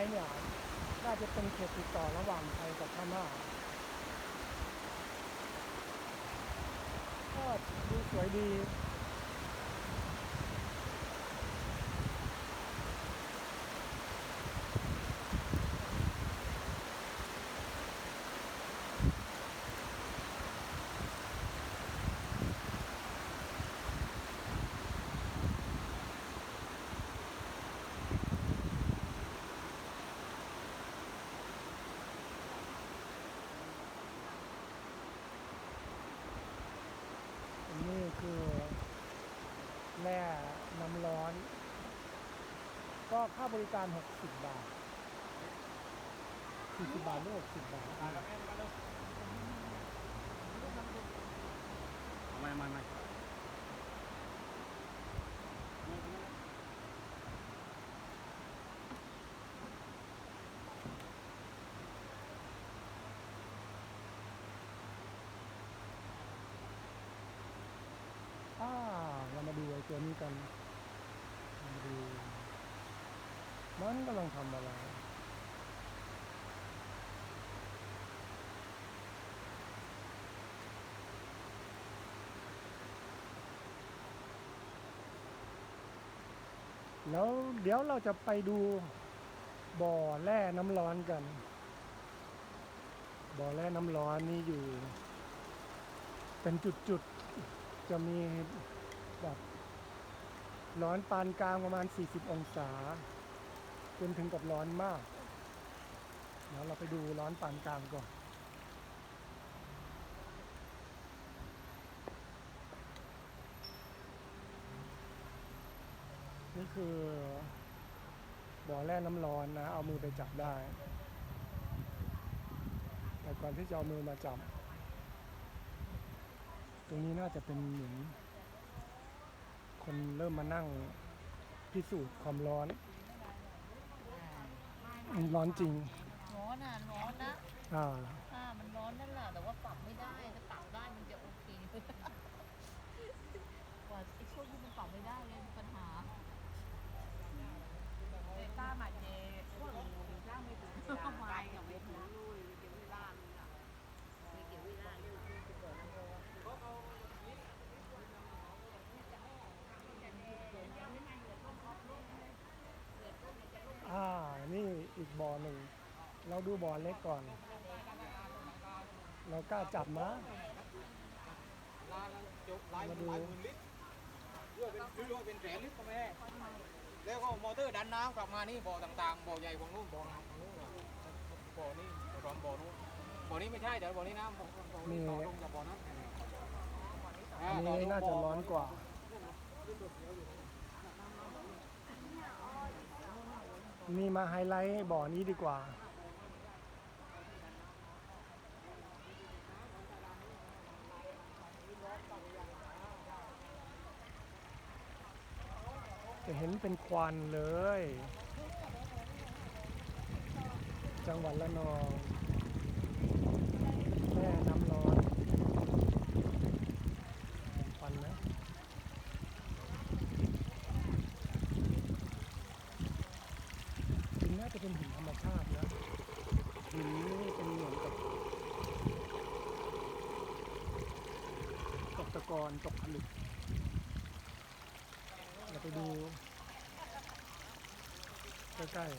ไม้เนี่ยน่าจะเป็นเขตติดต่อระหว่างไทยกับพม่าก็ดูสวยดี นี่คือแร่น้ำร้อน ก็ ค่าบริการ 60 บาท 40 บาทหรือ60 บาทไม่ไม่ไม่อ่าเรามาดูไอ้ตัวนี้กันมาดู มันกำลังทำอะไรแล้วเดี๋ยวเราจะไปดูบ่อแร่น้ำร้อนกัน บ่อแร่น้ำร้อนนี่อยู่ เป็นจุดๆ จะมีแบบร้อนปานกลางประมาณ 40 องศา จนถึงกับร้อนมาก เดี๋ยวเราไปดูร้อนปานกลางก่อนนี่คือบ่อแร่น้ำร้อนนะ เอามือไปจับได้ แต่ก่อนที่จะเอามือมาจับ ตรงนี้น่าจะเป็นเหมือนคนเริ่มมานั่งพิสูจน์ความร้อน อืมร้อนจริง ร้อนอะร้อนนะอ่า อ่ามันร้อนนั่นแหละแต่ว่าปรับไม่ได้ถ้าปรับได้มันจะโอเคกว่าไอ้ช่วงที่มันปรับไม่ได้เลยปัญหา để ta mà về có đủ thì ra mới đủ Không là phải. bay ở bên đó lui kiểu như la luôn à มีเกี่ยววิลาอยู่ที่เกิดน้ำร้อน อ่า นี่ อีกบ่อหนึ่ง เราดูบ่อเล็กก่อน เรากล้าจับมาลายจุลายหลายหมื่นลิตรเพื่อเป็นซื้อว่าเป็นแสนลิตรก็ไม่ได้แล้วก็มอเตอร์ดันน้ำกลับมานี่บ่อต่างๆบ่อใหญ่บ่อนู้นบ่อน้ำบ่อนู้นบ่อนี้บ่อร้อนบ่อนู้นบ่อนี้ไม่ใช่เดี๋ยวบ่อนี้น้ำบ่อบ่อนี้ต่อลงจากบ่อนั้นอันนี้น่าจะร้อนกว่า นี่มาไฮไลท์บ่อนี้ดีกว่า จะเห็นเป็นควันเลย จังหวัดละนองแม่น้ำร้อนเห็นควันไหมหินน่าจะเป็นหินธรรมชาตินะหินนี่เป็นเหมือนกับตกตะก อนตกผลึกเราไปดู ใกล้ๆ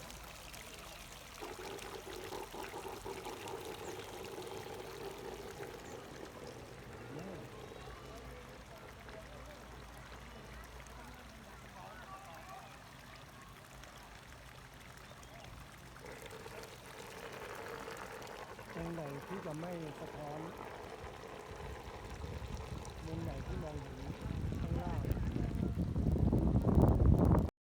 เนี่ยตรงไหนที่จะไม่สะท้อน ไหนที่มองเห็น